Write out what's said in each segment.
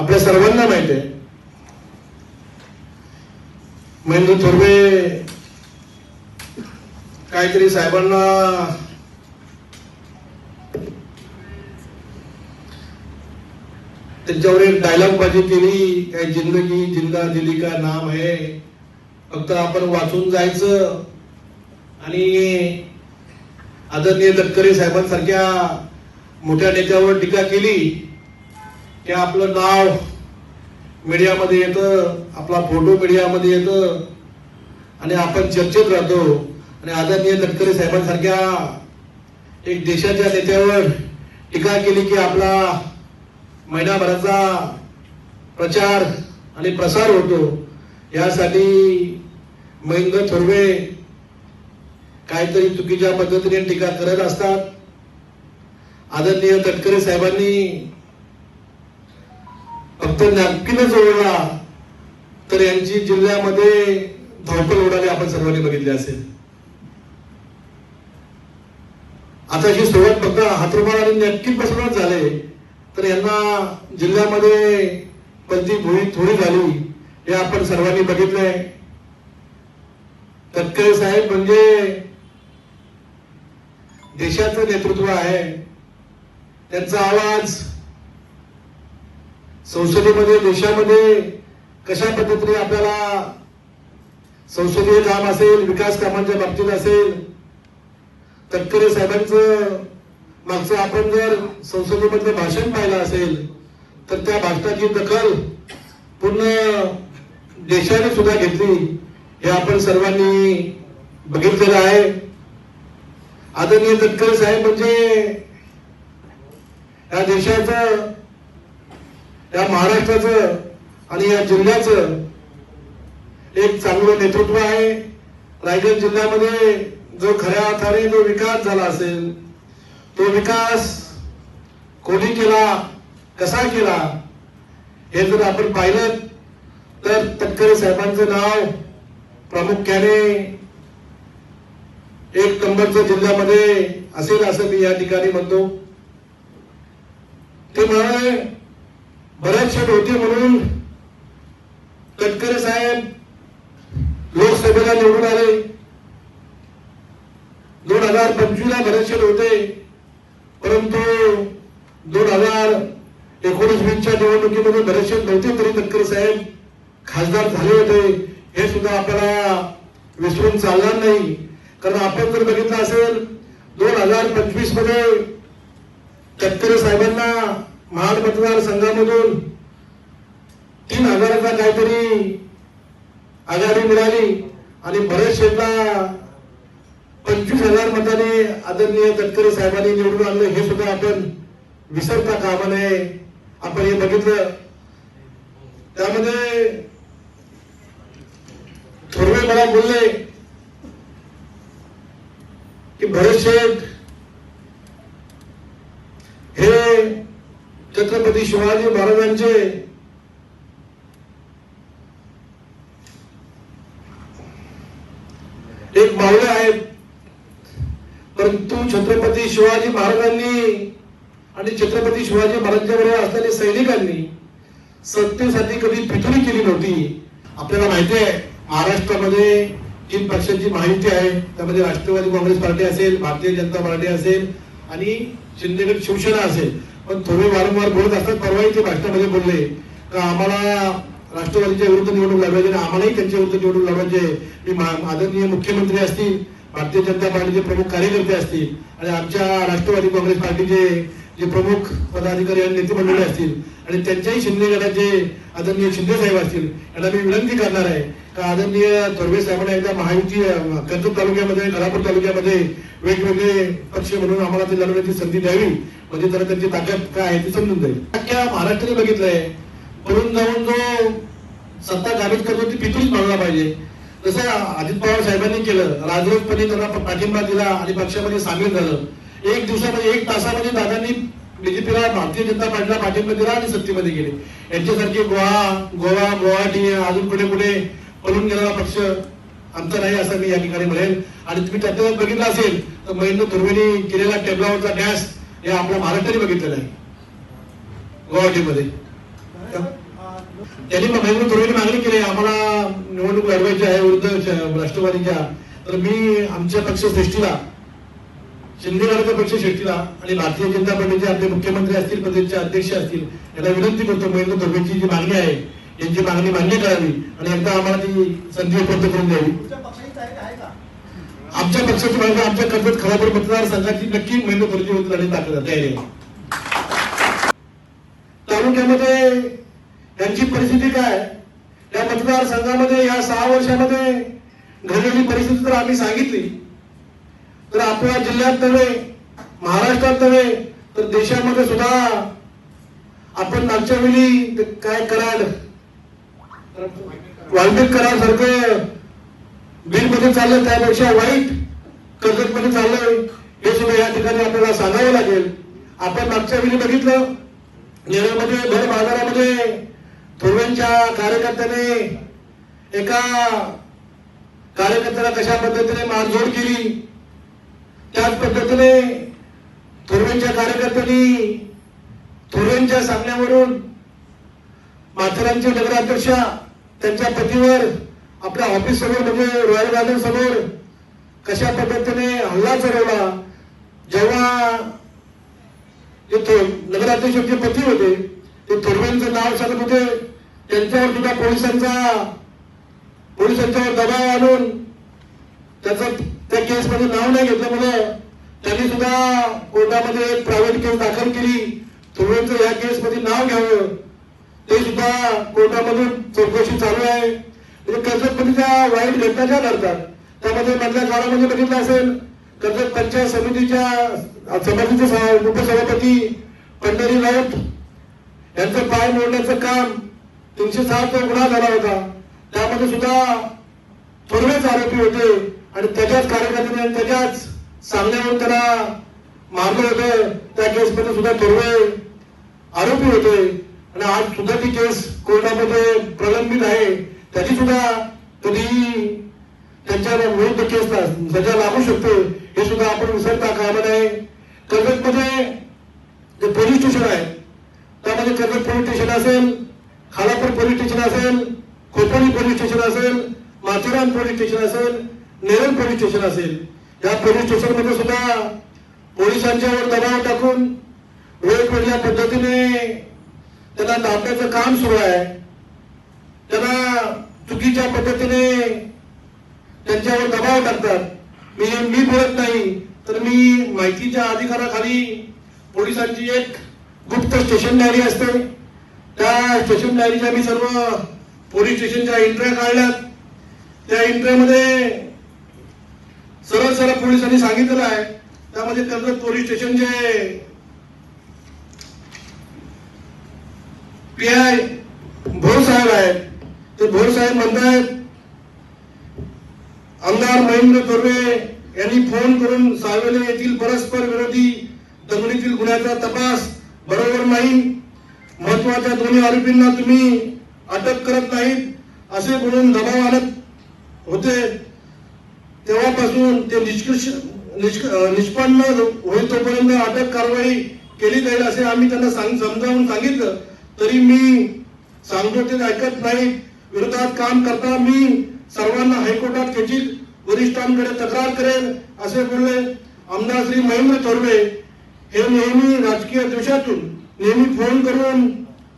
आपल्या सर्वांना माहीत आहे. महेंद्र थोरवे काहीतरी साहेबांना त्यांच्यावर एक डायलॉग बाजी केली काय जिंदगी जिंदा दिली का नाम आहे. फक्त आपण वाचून जायचं. आणि आदरणीय तटकरे साहेबांसारख्या मोठ्या नेत्यावर टीका केली. की आपलं नाव? मीडियामध्ये येतं आपला फोटो मीडियामध्ये येतं. आणि आपण चर्चेत राहतो. आणि आदरणीय तटकरे साहेबांसारख्या एक देशाच्या नेत्यावर टीका केली की आपला महिनाभराचा प्रचार आणि प्रसार होतो. यासाठी महेंद्र थोरवे काहीतरी चुकीच्या पद्धतीने टीका करत असतात. आदरणीय तटकरे साहेबांनी फक्त नॅपकिनच ओढला तर यांची जिल्ह्यामध्ये धावपळ उडाली आपण सर्वांनी बघितली असेल. आता ही सुरुवात फक्त हातरुमाल आणि नॅपकिन पासूनच झाले. तर यांना जिल्ह्यामध्ये पंची भुई थोडी झाली हे आपण सर्वांनी बघितलंय. तटकरे साहेब म्हणजे देशाचं नेतृत्व आहे. त्यांचा आवाज संसदेमध्ये देशामध्ये कशा पद्धतीने आपल्याला संसदीय काम असेल विकास कामांच्या बाबतीत असेल तटकरे साहेबांचं मागचं आपण जर संसदेमधलं भाषण पाहिलं असेल तर त्या भाषणाची दखल पूर्ण देशाने सुद्धा घेतली हे आपण सर्वांनी बघितलेलं आहे. आदरणीय तटकरे साहेब म्हणजे या देशाचं या महाराष्ट्राचं आणि या जिल्ह्याचं एक चांगलं नेतृत्व आहे. रायगड जिल्ह्यामध्ये जो खऱ्या अर्थाने जो विकास झाला असेल तो विकास कोणी केला कसा केला हे जर आपण पाहिलं तर तटकरे साहेबांचं नाव प्रामुख्याने एक नंबरच्या जिल्ह्यामध्ये असेल असं मी या ठिकाणी म्हणतो. ते म्हणाले बऱ्याचशे होते म्हणून तटकरे साहेब लोकसभेला निवडून आले. दोन हजार पंचवीस ला बरेचसे होते. परंतु दोन हजार एकोणीस वीसच्या निवडणुकीमध्ये बरेचसे नव्हते तरी तटकरे साहेब खासदार झाले होते. हे सुद्धा आपल्याला विसरून चालणार नाही. कारण आपण जर बघितलं असेल दोन हजार पंचवीसमध्ये तटकरे साहेबांना महाड मतदारसंघामधून तीन हजाराचा काहीतरी आघाडी मिळाली आणि बरेच शेतला पंचवीस हजार मताने आदरणीय तटकरे साहेबांनी निवडून आणलं. हे सुद्धा आपण विसरता कामा नये. आपण हे बघितलं. त्यामध्ये थोरवे मला बोलले की भरत शेठ हे छत्रपती शिवाजी महाराजांचे एक मावळे आहेत. परंतु छत्रपती शिवाजी महाराजांनी आणि छत्रपती शिवाजी महाराजांच्या बरोबर असलेल्या सैनिकांनी सत्तेसाठी कधी पितुरी केली नव्हती. आपल्याला माहिती आहे महाराष्ट्रामध्ये तीन पक्षांची माहिती आहे. त्यामध्ये राष्ट्रवादी काँग्रेस पार्टी असेल भारतीय जनता पार्टी असेल आणि शिंदेगड शिवसेना असेल. पण थोडे वारंवार बोलत असतात परवाही ते भाषणामध्ये बोलले. का आम्हाला राष्ट्रवादीच्या विरुद्ध निवडणूक लढवायची आणि आम्हालाही त्यांच्या विरुद्ध निवडणूक लढवायचे. मी आदरणीय मुख्यमंत्री असतील भारतीय जनता पार्टीचे प्रमुख कार्यकर्ते असतील आणि आमच्या राष्ट्रवादी काँग्रेस पार्टीचे जे प्रमुख पदाधिकारी आणि नेते मंडळी असतील आणि त्यांच्याही शिंदे गटाचे आदरणीय शिंदे साहेब असतील यांना मी विनंती करणार आहे का आदरणीय थोरवे साहेबांना एकदा महायुती कर्जत तालुक्यामध्ये कलापूर तालुक्यामध्ये वेगवेगळे पक्ष म्हणून आम्हाला ते लढवण्याची संधी द्यावी. म्हणजे जरा त्यांची ताकद काय आहे ती समजून जाईल. अख्ख्या महाराष्ट्राने बघितलंय. करून जाऊन जो सत्ता काबीज करतो ती पितूच मानला पाहिजे. जसं अजित पवार साहेबांनी केलं राजरोजपणे त्यांना पाठिंबा दिला आणि पक्षामध्ये सामील झालं. एक दिवसामध्ये एक तासामध्ये दादांनी बीजेपीला भारतीय जनता पार्टीला पाठिंबा दिला आणि सत्तेमध्ये गेले. यांच्यासारखे गोवा गोवा गुवाहाटी अजून कुठे कुठे पळून गेलेला पक्ष आमचा नाही असं मी या ठिकाणी म्हणेल आणि तुम्ही त्यात बघितलं असेल तर महेंद्र धुर्वेनी केलेला टेबलावरचा डॅश हे आपल्या महाराष्ट्राने बघितलेला आहे. गुवाहाटीमध्ये. त्यांनी महेंद्र थोरांनी मागणी केली आम्हाला निवडणूक लढवायची आहे विरुद्ध राष्ट्रवादीच्या. तर मी आमच्या पक्ष सृष्टीला शिंदे गटाचा पक्ष श्रेष्ठीला आणि भारतीय जनता पार्टीचे आपले मुख्यमंत्री असतील प्रदेशचे अध्यक्ष असतील यांना विनंती करतो महेंद्र धोबेची जी मागणी आहे यांची मागणी मान्य करावी आणि एकदा आम्हाला ती संधी उपलब्ध करून द्यावी. आमच्या पक्षाची मागणी आमच्या कर्जत खरापूर मतदारसंघाची नक्की महेंद्र धोबेची होती आणि दाखल तयारी तालुक्यामध्ये त्यांची परिस्थिती काय? या मतदारसंघामध्ये या सहा वर्षामध्ये घडलेली परिस्थिती तर आम्ही सांगितली. तर आपल्या जिल्ह्यात नव्हे महाराष्ट्रात नव्हे तर देशामध्ये सुद्धा आपण मागच्या वेळी काय कराड वाल्मिक कराड सारखं बिलमध्ये मध्ये चाललं त्यापेक्षा वाईट कर्जत मध्ये चाललंय हे सुद्धा या ठिकाणी आपल्याला सांगावं लागेल. आपण मागच्या वेळी बघितलं नेरळमध्ये भर बाजारामध्ये थोरव्यांच्या कार्यकर्त्याने एका कार्यकर्त्याला कशा पद्धतीने मारझोड केली त्याच पद्धतीने थोरव्यांच्या कार्यकर्त्यांनी थोरव्यांच्या सांगण्यावरून माथेरानचे नगराध्यक्ष त्यांच्या पतीवर आपल्या ऑफिस समोर म्हणजे रॉयल गार्डन समोर कशा पद्धतीने हल्ला चढवला. जेव्हा नगराध्यक्षांचे पती होते ते थोरव्यांचं नाव सांगत होते त्यांच्यावर सुद्धा पोलिसांचा पोलिसांच्यावर दबाव आणून त्याचा त्या केसमध्ये नाव नाही घेतल्यामुळे त्यांनी सुद्धा कोर्टामध्ये एक प्रायव्हेट केस दाखल केली. थोडंच या केसमध्ये नाव घ्यावं. ते सुद्धा कोर्टामध्ये चौकशी चालू आहे. म्हणजे कर्जतपतीच्या वाईट घटना ज्या घडतात. त्यामध्ये मधल्या काळामध्ये बघितलं असेल कर्जत पंचायत समितीच्या समितीचे उपसभापती पंढरी राऊत यांचं पाय मोडण्याचं काम तीनशे सहाचा गुन्हा झाला होता. त्यामध्ये सुद्धा थोरवेच आरोपी होते. आणि त्याच्याच कार्यकर्त्याने त्याच्याच सांगण्यावरून त्याला मारलं होतं त्या केसमध्ये सुद्धा थोरवे आरोपी होते. आणि आज सुद्धा ती केस कोर्टामध्ये प्रलंबित आहे. त्याची सुद्धा कधीही त्यांच्या विरुद्ध केस सजा लागू शकते हे सुद्धा आपण विसरता कामा नये. कर्जतमध्ये जे पोलीस स्टेशन आहे त्यामध्ये कर्जत पोलीस स्टेशन असेल खालापूर पोलीस स्टेशन असेल खोपोली पोलीस स्टेशन असेल माथेरान पोलीस स्टेशन असेल नेरळ पोलीस स्टेशन असेल. या पोलीस स्टेशनमध्ये सुद्धा पोलिसांच्यावर दबाव टाकून वेगवेगळ्या पद्धतीने त्यांना दाबण्याचं काम सुरू आहे. त्यांना चुकीच्या पद्धतीने त्यांच्यावर दबाव टाकतात. मी मी बोलत नाही तर मी माहितीच्या अधिकाराखाली पोलिसांची एक गुप्त स्टेशन डायरी असते. त्या स्टेशन डायरीच्या मी सर्व पोलीस स्टेशनच्या एंट्र्या काढल्यात. त्या एंट्र्यामध्ये सरळ सरळ पोलिसांनी सांगितलेलं आहे. त्यामध्ये कर्जत पोलीस स्टेशनचे पी आय भोर साहेब आहेत. ते भोर साहेब म्हणतायत आमदार महेंद्र तोरवे यांनी फोन करून सावेले येथील परस्पर विरोधी दंगलीतील गुन्ह्याचा तपास बरोबर नाही. महत्त्वाच्या दोन्ही आरोपींना तुम्ही अटक करत नाहीत असे बोलून दबाव आणत होते. तेव्हापासून ते निष्कर्ष निष्क- निष्पन्न होईल तोपर्यंत अटक कारवाई केली जाईल असे आम्ही त्यांना सांग समजावून सांगितलं. तरी मी सांगतो ते ऐकत नाही. विरोधात काम करता मी सर्वांना हायकोर्टात त्याची वरिष्ठांकडे तक्रार करेल असे बोलले. आमदार श्री महेंद्र थोरवे हे नेहमी राजकीय द्वेषातून नेहमी फोन करून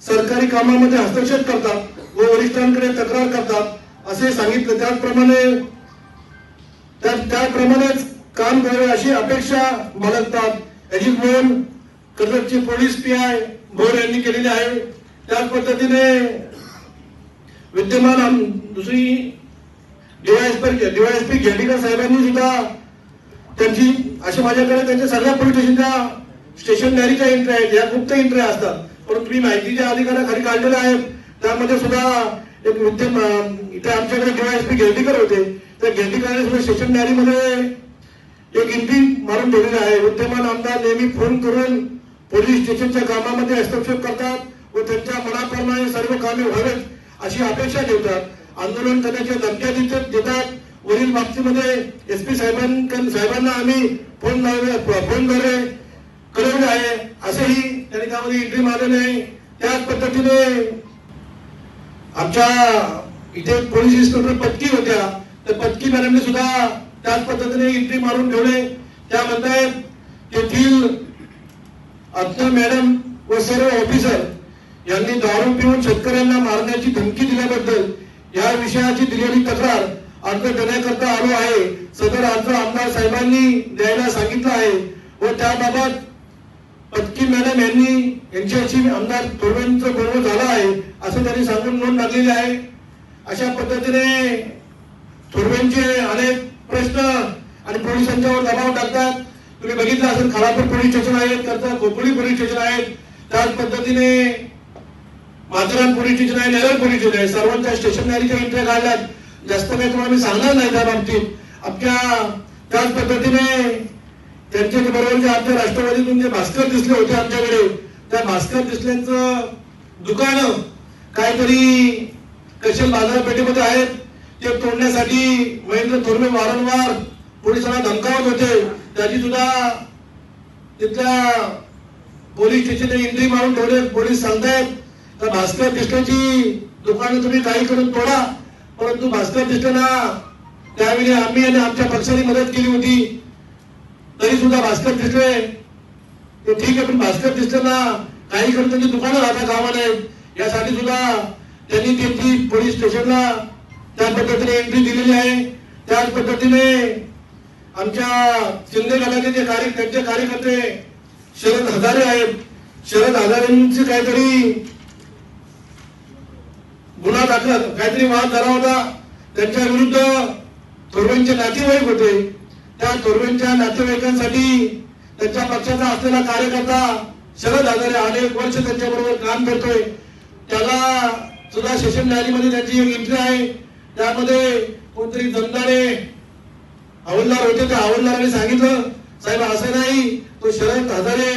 सरकारी कामामध्ये हस्तक्षेप करतात व वरिष्ठांकडे तक्रार करतात असे सांगितले. त्याचप्रमाणे अशी अपेक्षा बाळगतात. याची नोंद कर्जतचे पोलीस पी आय भोर यांनी केलेली आहे. त्याच पद्धतीने विद्यमान दुसरी डीवायएसपी डीवायएसपी घेडीकर साहेबांनी सुद्धा त्यांची असे माझ्याकडे त्यांच्या सगळ्या पोलीस स्टेशनच्या स्टेशन डायरीच्या एंट्री आहेत. या गुप्त एंट्री असतात. परंतु मी माहितीच्या अधिकाराखाली काढलेल्या आहेत त्यामध्ये सुद्धा एक विद्यमान इथे आमच्याकडे डीवायएसपी घेडीकर होते. त्या घेडीकरांनी सुद्धा स्टेशन डायरीमध्ये एक एंट्री मारून ठेवलेलं आहे विद्यमान आमदार नेहमी फोन करून पोलीस स्टेशनच्या कामामध्ये हस्तक्षेप करतात व त्यांच्या मनाप्रमाणे सर्व कामे व्हावेत अशी अपेक्षा ठेवतात. आंदोलन करण्याच्या धमक्या देतात. वरील बाबतीमध्ये एस पी साहेबांना आम्ही फोन फोनद्वारे कळवले आहे. असेही त्यांनी त्यामध्ये इंट्री मारलेली आहे त्याच पद्धतीने आमच्या इथे पोलीस इन्स्पेक्टर पत्की होत्या. तर पत्की मॅडमने सुद्धा त्याच पद्धतीने इंट्री मारून ठेवले. त्या म्हणतायत तेथील अज्ञ मॅडम व सर्व ऑफिसर यांनी दारू पिऊन शेतकऱ्यांना मारण्याची धमकी दिल्याबद्दल या विषयाची दिलेली तक्रार अर्ज देण्याकरता आलो आहे. सदर अर्ज आमदार साहेबांनी द्यायला सांगितलं आहे व त्याबाबत पत्की मॅडम यांनी यांच्याशी आमदार थोरवेंचं बोलणं झालं आहे असं त्यांनी सांगून नोंद टाकलेली आहे. अशा पद्धतीने थोरवेंचे अनेक प्रश्न आणि पोलिसांच्यावर दबाव टाकतात. तुम्ही बघितलं असेल खालापूर पोलीस स्टेशन आहेत करता खोपोली पोलीस स्टेशन आहेत. त्याच पद्धतीने माथेरान पोलीस स्टेशन आहे नेरळ पोलीस स्टेशन आहे. सर्वांच्या स्टेशनरीच्या एंट्र्या काढल्यात. जास्त काही तुम्हाला मी सांगणार नाही त्या बाबतीत. आपल्या त्याच पद्धतीने त्यांच्या बरोबर जे आमच्या राष्ट्रवादीतून जे भास्कर दिसले होते आमच्याकडे त्या भास्कर दिसल्यांचं दुकान काहीतरी कशल बाजारपेठेमध्ये आहेत. ते तोडण्यासाठी महेंद्र थोरवे वारंवार पोलिसांना धमकावत होते. त्याची सुद्धा तिथल्या पोलीस स्टेशन एंट्री मारून ठेवले. पोलीस सांगतायत तर भास्कर कृष्णाची दुकानं तुम्ही काही करून तोडा. परंतु भास्कर कृष्णना त्यावेळी आम्ही आणि आमच्या पक्षाने मदत केली होती. तरी सुद्धा भास्कर दिसले ते ठीक आहे पण भास्कर कृष्णना काही करून त्यांची दुकानं राहता कामा नाहीत यासाठी सुद्धा त्यांनी त्यांची पोलीस स्टेशनला त्या पद्धतीने एंट्री दिलेली आहे. त्याच पद्धतीने आमच्या शिंदे गटाचे जे कार्य त्यांचे कार्यकर्ते शरद हजारे आहेत. शरद हजारेंची काहीतरी गुन्हा दाखल काहीतरी वाद झाला होता. त्यांच्या विरुद्ध थोरवेंचे नातेवाईक होते. त्या थोरवेंच्या नातेवाईकांसाठी त्यांच्या पक्षाचा असलेला कार्यकर्ता शरद हजारे अनेक वर्ष त्यांच्या बरोबर काम करतोय. त्याला सुद्धा सेशन न्यायालयामध्ये त्यांची एक एंट्री आहे. त्यामध्ये कोणतरी दमदारे हवलदार होते त्या हवलदाराने सांगितलं साहेब असं नाही. तो शरद हजारे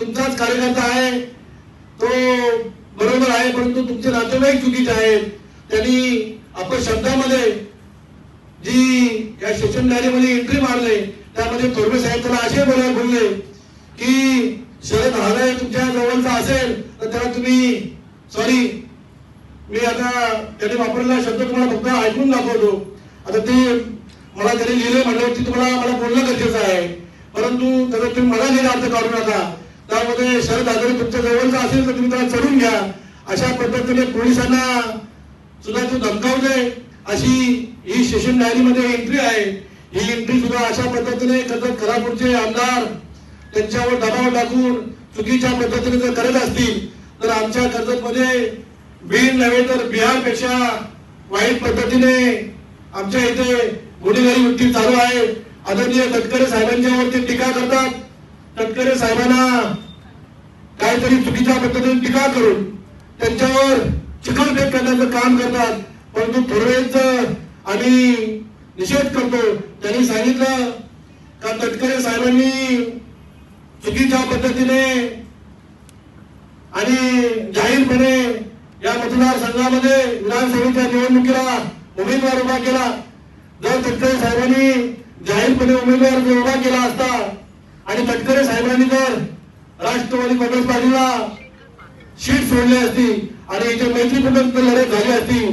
तुमचाच कार्यकर्ता आहे. तो बरोबर आहे परंतु तुमचे नातेवाईक चुकीचे आहेत. त्यांनी आपण शब्दामध्ये जी या सेशन डायरीमध्ये एंट्री मारले त्यामध्ये थोरवे साहेब त्याला असे बोलायला बोलले की शरद हजारे तुमच्या जवळचा असेल तर त्याला तुम्ही सॉरी मी आता त्यांनी वापरलेला शब्द तुम्हाला फक्त ऐकून दाखवतो. आता ते मला त्यांनी लिहिले म्हटल्यावरती तुम्हाला मला बोलणं गरजेचं आहे. परंतु त्याचा तुम्ही मला लिहिला अर्थ काढू नका. त्यामध्ये शरद आजारी तुमच्या जवळचा असेल तर तुम्ही त्याला चढून घ्या. अशा पद्धतीने पोलिसांना सुद्धा तो धमकावतोय. अशी ही सेशन डायरीमध्ये एंट्री आहे. ही एंट्री सुद्धा अशा पद्धतीने कर्जत करापूरचे आमदार. त्यांच्यावर दबाव टाकून चुकीच्या पद्धतीने जर करत असतील तर आमच्या कर्जतमध्ये बीड नव्हे तर बिहारपेक्षा वाईट पद्धतीने आमच्या इथे गुन्हेगारी वृत्ती चालू आहे. आदरणीय तटकरे साहेबांच्यावरती टीका करतात. तटकरे साहेबांना काहीतरी चुकीच्या पद्धतीने टीका करून त्यांच्यावर चिखलफेक करण्याचं काम करतात. परंतु थोरवेच आम्ही निषेध करतो. त्यांनी सांगितलं का तटकरे साहेबांनी चुकीच्या पद्धतीने आणि जाहीरपणे या मतदारसंघामध्ये विधानसभेच्या निवडणुकीला उमेदवार उभा केला. जर तटकरे साहेबांनी जाहीरपणे उमेदवार जर उभा केला असता आणि तटकरे साहेबांनी जर राष्ट्रवादी काँग्रेस पार्टीला शीट सोडली असती आणि इथे मैत्रीपूर्ण लढत झाली असती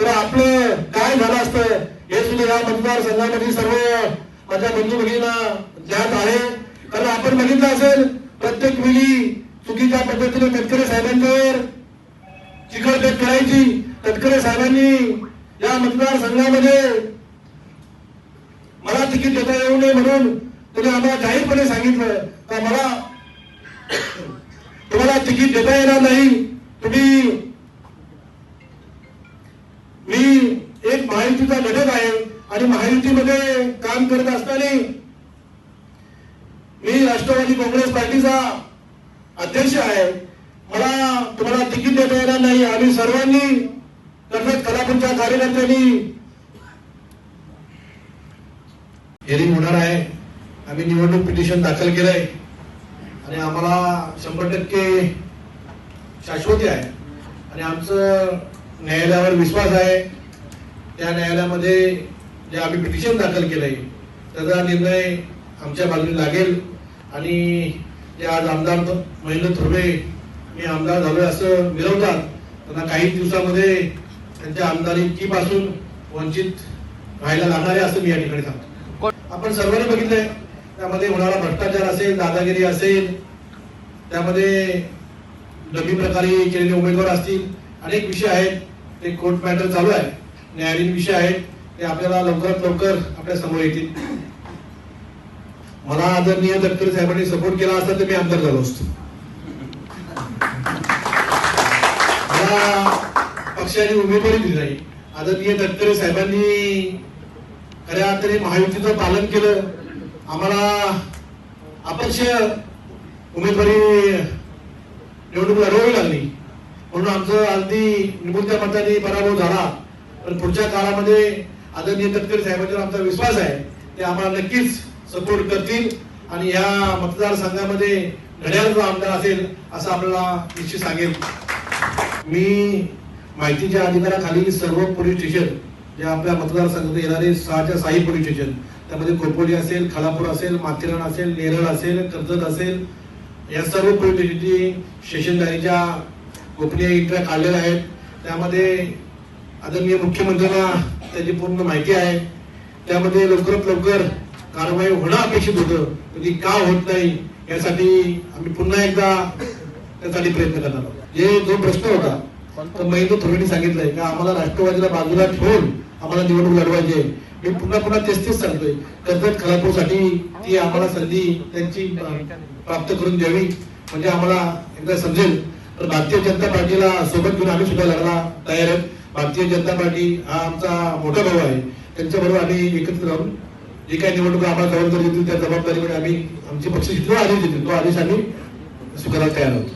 तर आपलं काय झालं असतं हे सुद्धा या मतदारसंघामध्ये सर्व माझ्या बंधू भगिनींना ज्ञात आहे. कारण आपण बघितलं असेल प्रत्येक मुली चुकीच्या पद्धतीने तटकरे साहेबांच्यावर चिखलफेक करायची. तटकरे साहेबांनी या मतदारसंघामध्ये मला तिकीट देता येऊ नये म्हणून त्यांनी आम्हाला जाहीरपणे सांगितलं. का मला तुम्हाला तिकीट देता येणार नाही. तुम्ही मी एक महायुतीचा घटक आहे आणि महायुतीमध्ये काम करत असताना मी राष्ट्रवादी काँग्रेस पार्टीचा अध्यक्ष आहे. मला तुम्हाला तिकीट देता येणार नाही. आम्ही सर्वांनी कर्जत कलापूरच्या कार्यकर्त्यांनी. हेरिंग होणार आहे. आम्ही निवडणूक पिटिशन दाखल केलंय. आणि आम्हाला शंभर टक्के शाश्वती आहे. आणि आमचं न्यायालयावर विश्वास आहे. त्या न्यायालयामध्ये जे आम्ही पिटिशन दाखल केलंय त्याचा निर्णय आमच्या बाजूने लागेल. आणि जे आज आमदार महेंद्र थोरवे मी आमदार झालोय असं मिरवतात त्यांना काही दिवसामध्ये त्यांच्या आमदारकीपासून वंचित राहायला लागणार आहे असं मी या ठिकाणी सांगतो. आपण सर्वांनी बघितलंय त्यामध्ये होणारा भ्रष्टाचार असेल दादागिरी असेल त्यामध्ये नवीन प्रकारे केलेले उमेदवार असतील. अनेक विषय आहेत. ते कोर्ट मॅटर चालू आहे. न्यायालयीन विषय आहेत. ते आपल्याला लवकरात लवकर आपल्यासमोर येतील. मला आदरणीय तटकरे साहेबांनी सपोर्ट केला असता तर मी आमदार झालो असतो. मला पक्षाने उमेदवारी दिली नाही. आदरणीय तटकरे साहेबांनी खऱ्या अर्थाने महायुतीचं पालन केलं. आम्हाला अपक्ष उमेदवारी निवडणूक लढवावी लागली. म्हणून आमचं अगदी निमुळत्या मताने पराभव झाला. पण पुढच्या काळामध्ये आदरणीय तटकरे साहेबांचा आमचा विश्वास आहे ते आम्हाला नक्कीच सपोर्ट करतील आणि या मतदारसंघामध्ये घड्याळ जो आमदार असेल असं आपल्याला निश्चित सांगेल. मी माहितीच्या अधिकाराखाली सर्व पोलीस स्टेशन जे आपल्या मतदारसंघात येणारे सहाच्या साई पोलीस स्टेशन त्यामध्ये खोपोली असेल खालापूर असेल माथेरान असेल नेरळ असेल कर्जत असेल या सर्व पोलीस स्टेशनची स्टेशनदारीच्या गोपनीय इंट्रा काढलेल्या आहेत. त्यामध्ये आदरणीय मुख्यमंत्र्यांना त्याची पूर्ण माहिती आहे. त्यामध्ये लवकरात लवकर कारवाई होणं अपेक्षित होतं. पण ती का होत नाही यासाठी आम्ही पुन्हा एकदा त्यासाठी प्रयत्न करणार आहोत. जे जो प्रश्न होता तर महेंद्र थोरांनी सांगितलंय का आम्हाला राष्ट्रवादीला बाजूला ठेवून आम्हाला निवडणूक लढवायची आहे. मी पुन्हा पुन्हा तेच तेच सांगतोय. कर्जत खलापूरसाठी ती आम्हाला संधी त्यांची प्राप्त करून द्यावी म्हणजे आम्हाला एकदा समजेल. तर भारतीय जनता पार्टीला सोबत घेऊन आम्ही सुद्धा लढायला तयार आहेत. भारतीय जनता पार्टी हा आमचा मोठा भाऊ आहे. त्यांच्या बरोबर आम्ही एकत्र राहून जे काही निवडणूक आम्हाला जबाबदारी देतील त्या जबाबदारीकडे आम्ही आमचे पक्ष जो आदेश देतील तो आदेश आम्ही स्वीकारायला तयार आहोत.